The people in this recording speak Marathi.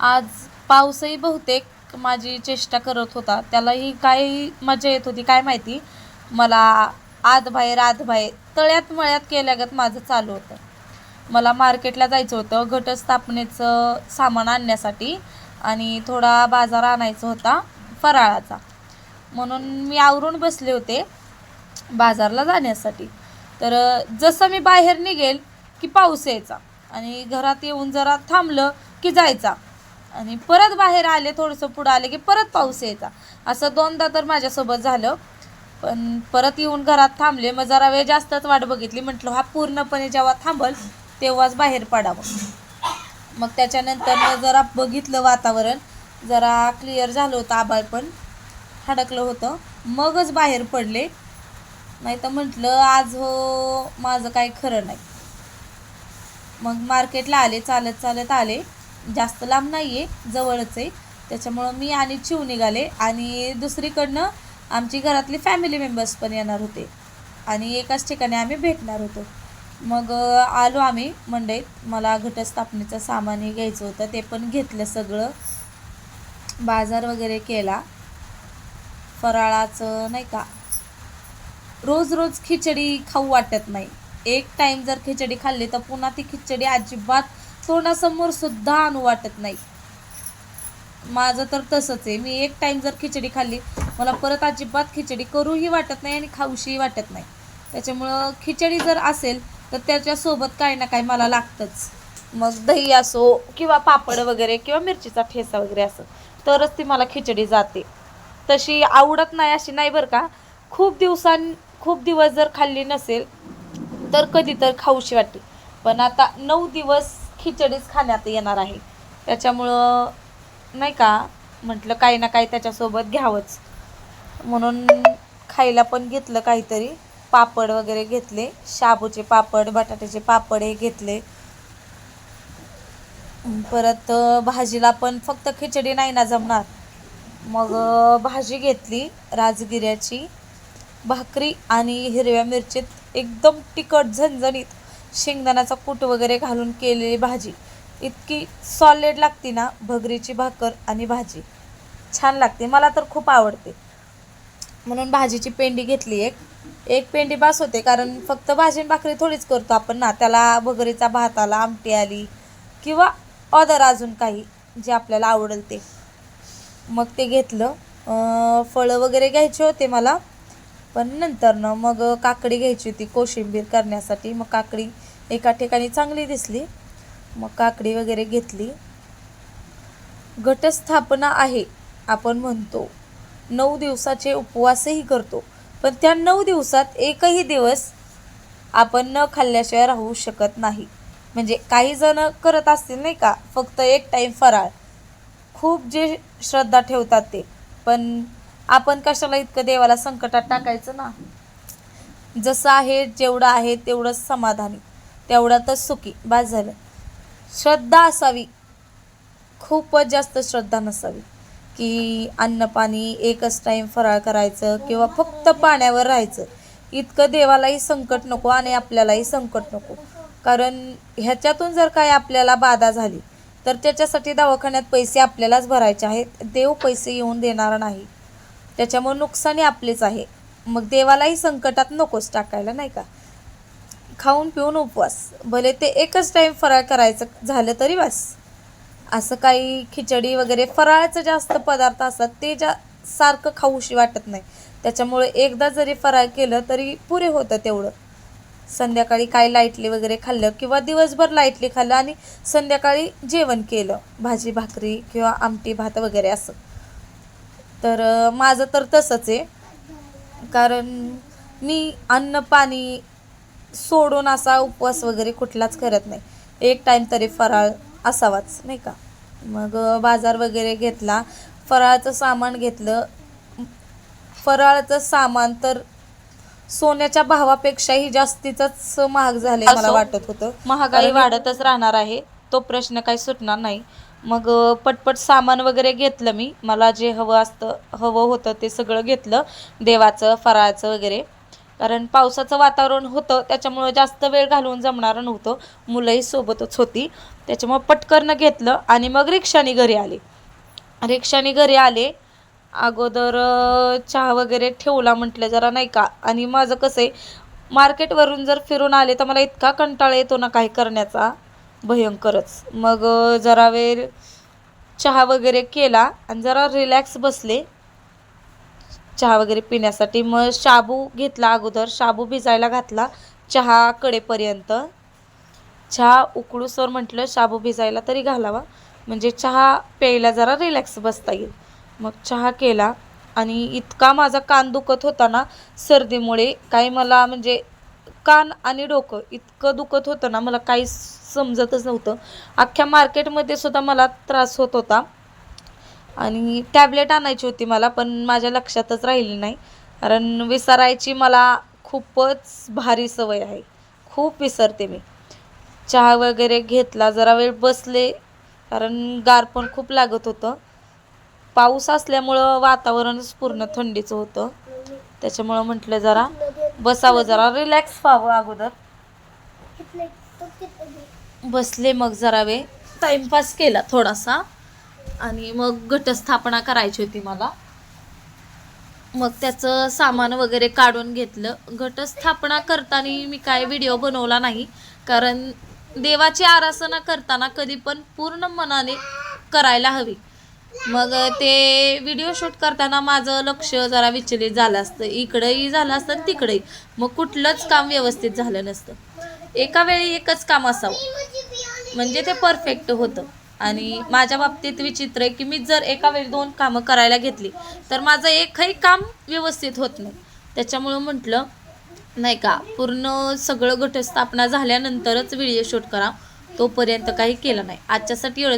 आज पाऊसही बहुतेक माझी चेष्टा करत होता. त्यालाही काय मजा येत होती काय माहिती? मला आत बाहेर आत बाहेर तळ्यात मळ्यात केल्यागत माझं चालू होतं. मला मार्केटला जायचं होतं घटस्थापनेचं सामान आणण्यासाठी आणि थोडा बाजार आणायचा होता फराळाचा. म्हणून मी आवरून बसले होते बाजारला जाण्यासाठी. तर जसं मी बाहेर निघेल की पाऊस यायचा आणि घरात येऊन जरा थांबलं की जायचा. आणि परत बाहेर आले थोडंसं पुढं आले की परत पाऊस यायचा. असं दोनदा तर माझ्यासोबत झालं. पण परत येऊन घरात थांबले. मग जरा वेळ जास्तच वाट बघितली. म्हटलं हा पूर्णपणे जेव्हा थांबल तेव्हाच बाहेर पडावं. मग त्याच्यानंतर मग जरा बघितलं वातावरण. जरा क्लिअर झालं होतं आभाळ पण. हडकलं होतं. मगच बाहेर पडले. नाही तर म्हटलं आज हो माझं काही खरं नाही. मग मार्केटला आले चालत चालत आले. जास्त लांब नाही आहे जवळच आहे. त्याच्यामुळं मी आणि चिव निघाले आणि दुसरीकडनं आमची घरातली फॅमिली मेंबर्स पण येणार होते. आणि एकाच ठिकाणी आम्ही भेटणार होतो. मग आलो आम्ही मंडईत. मला घटस्थापनेचं सामानही घ्यायचं होतं ते पण घेतलं सगळं. बाजार वगैरे केला. फराळाचं नाही का? रोज रोज खिचडी खाऊ वाटत नाही. एक टाईम जर खिचडी खाल्ली तर पुन्हा ती खिचडी अजिबात तोंडासमोर सुद्धा आणू वाटत नाही. माझं तर तसंच आहे. मी एक टाईम जर खिचडी खाल्ली मला परत अजिबात खिचडी करूही वाटत नाही आणि खाऊशीही वाटत नाही. त्याच्यामुळं खिचडी जर असेल तर त्याच्यासोबत काही ना काही मला लागतंच. मग दही असो किंवा पापड वगैरे किंवा मिरचीचा ठेसा वगैरे असं तरच ती मला खिचडी जाते. तशी आवडत नाही अशी नाही बरं का. खूप दिवसां खूप दिवस जर खाल्ली नसेल तर कधी तर खाऊशी वाटते. पण आता नऊ दिवस खिचडीच खाण्यात येणार आहे. त्याच्यामुळं नाही का म्हटलं काही ना काही त्याच्यासोबत घ्यावंच. म्हणून खायला पण घेतलं काहीतरी. पापड वगैरे घेतले. शाबूचे पापड बटाट्याचे पापड हे घेतले. परत भाजीला पण फक्त खिचडी नाही ना जमणार. मग भाजी घेतली राजगिऱ्याची भाकरी आणि हिरव्या मिरचीत एकदम तिखट झणझणीत. शेंगदाण्याचा कूट वगैरे घालून केलेली भाजी. इतकी सॉलिड लागते ना भगरीची भाकर आणि भाजी. छान लागते मला तर खूप आवडते. म्हणून भाजीची पेंडी घेतली एक. एक पेंडी बास होते कारण फक्त भाजी भाकरी थोडीच करतो आपण ना. त्याला भगरीचा भात आला आमटी आली किंवा अदर अजून काही जे आपल्याला आवडेल ते. मग ते घेतलं. फळं वगैरे घ्यायचे होते मला. पण नंतर ना मग काकडी घ्यायची होती कोशिंबीर करण्यासाठी. मग काकडी एका ठिकाणी चांगली दिसली. मग काकडी वगैरे घेतली. घटस्थापना आहे आपण म्हणतो. नऊ दिवसाचे उपवासही करतो. पण त्या नऊ दिवसात एकही दिवस आपण न खाल्ल्याशिवाय राहू शकत नाही. म्हणजे काही जण करत असतील नाही का फक्त एक टाईम फराळ. खूप जे श्रद्धा ठेवतात ते. पण आपण कशाला इतकं देवाला संकटात टाकायचं ना? जसं आहे जेवढं आहे तेवढंच समाधानी तेवढ्यातच सुखी. बास झालं. श्रद्धा असावी. खूपच जास्त श्रद्धा नसावी. की अन्न पाणी एकच टाईम फराळ करायचं किंवा फक्त पाण्यावर राहायचं. इतकं देवालाही संकट नको आणि आपल्यालाही संकट नको. कारण ह्याच्यातून जर काय आपल्याला बाधा झाली तर त्याच्यासाठी दवाखान्यात पैसे आपल्यालाच भरायचे आहेत. देव पैसे येऊन देणार नाही. त्याच्यामुळे नुकसानी आपलीच आहे. मग देवालाही संकटात नकोच टाकायला नाही का? खाऊन पिऊन उपवास. भले ते एकच टाईम फराळ करायचं झालं तरी बस. असं काही खिचडी वगैरे फराळाचं जास्त पदार्थ असतात ते जा सारखं खाऊशी वाटत नाही. त्याच्यामुळे एकदा जरी फराळ केलं तरी पुरे होतं तेवढं. संध्याकाळी काय लाईटली वगैरे खाल्लं किंवा दिवसभर लाईटली खाल्लं आणि संध्याकाळी जेवण केलं. भाजी भाकरी किंवा आमटी भात वगैरे असं. तर माझं तर तसंच आहे. कारण मी अन्न पाणी सोडून असा उपवास वगैरे कुठलाच करत नाही. एक टाईम तरी फराळ असावाच नाही का? मग बाजार वगैरे घेतला. फराळाचं सामान घेतलं. फराळाचं सामान तर सोन्याच्या भावापेक्षाही जास्तीच महाग झाले मला. वाटत होतं. महागाई वाढतच राहणार आहे. तो प्रश्न काही सुटणार नाही. मग पटपट सामान वगैरे घेतलं मी. मला जे हवं असतं हवं होतं ते सगळं घेतलं. देवाचं फराळाचं वगैरे. कारण पावसाचं वातावरण होतं त्याच्यामुळं जास्त वेळ घालवून जमणारं नव्हतं. मुलंही सोबतच होती. त्याच्यामुळं पटकरनं घेतलं आणि मग रिक्षाने घरी आले. रिक्षाने घरी आले. अगोदर चहा वगैरे ठेवला म्हटलं जरा नाही का? आणि माझं कसं आहे मार्केटवरून जर फिरून आले तर मला इतका कंटाळा येतो ना काही करण्याचा. भयंकरच. मग जरा वेळ चहा वगैरे केला आणि जरा रिलॅक्स बसले. चहा वगैरे पिण्यासाठी. मग शाबू घेतला अगोदर. शाबू भिजायला घातला चहा कडेपर्यंत चहा उकळूसवर म्हटलं शाबू भिजायला तरी घालावा. म्हणजे चहा प्यायला जरा रिलॅक्स बसता येईल. मग चहा केला आणि इतका माझा कान दुखत होता ना सर्दीमुळे. काही मला म्हणजे कान आणि डोकं इतकं दुखत होतं ना मला काही समजतच नव्हतं. अख्ख्या मार्केटमध्ये सुद्धा मला त्रास होत होता. आणि टॅबलेट आणायची होती मला पण माझ्या लक्षातच राहिली नाही. कारण विसरायची मला खूपच भारी सवय आहे. खूप विसरते मी. चहा वगैरे घेतला जरा वेळ बसले कारण गार पण खूप लागत होतं. पाऊस असल्यामुळं वातावरणच पूर्ण थंडीचं होतं. त्याच्यामुळं म्हटलं जरा बसावं जरा. रिलॅक्स व्हावं अगोदर. बसले मग जरा वेळ. टाइमपास केला थोडासा. आणि मग घटस्थापना करायची होती मला. मग त्याचं सामान वगैरे काढून घेतलं. घटस्थापना करताना मी काय व्हिडिओ बनवला नाही. कारण देवाची आराधना करताना कधी पण पूर्ण मनाने करायला हवी. मग ते व्हिडिओ शूट करताना माझं लक्ष जरा विचलित झालं असतं. इकडंही झालं असतं आणि तिकडेही. मग कुठलंच काम व्यवस्थित झालं नसतं. एका वेळी एकच काम असावं. म्हणजे ते परफेक्ट होतं. आणि माझ्या बाबतीत विचित्र आहे की मी जर एका वेळी दोन कामं करायला घेतली तर माझं एकही काम व्यवस्थित होत नाही. त्याच्यामुळं म्हटलं नाही का पूर्ण सगळं घटस्थापना झाल्यानंतरच व्हिडिओ शूट करा. तोपर्यंत काही केलं नाही. आजच्यासाठी एवढं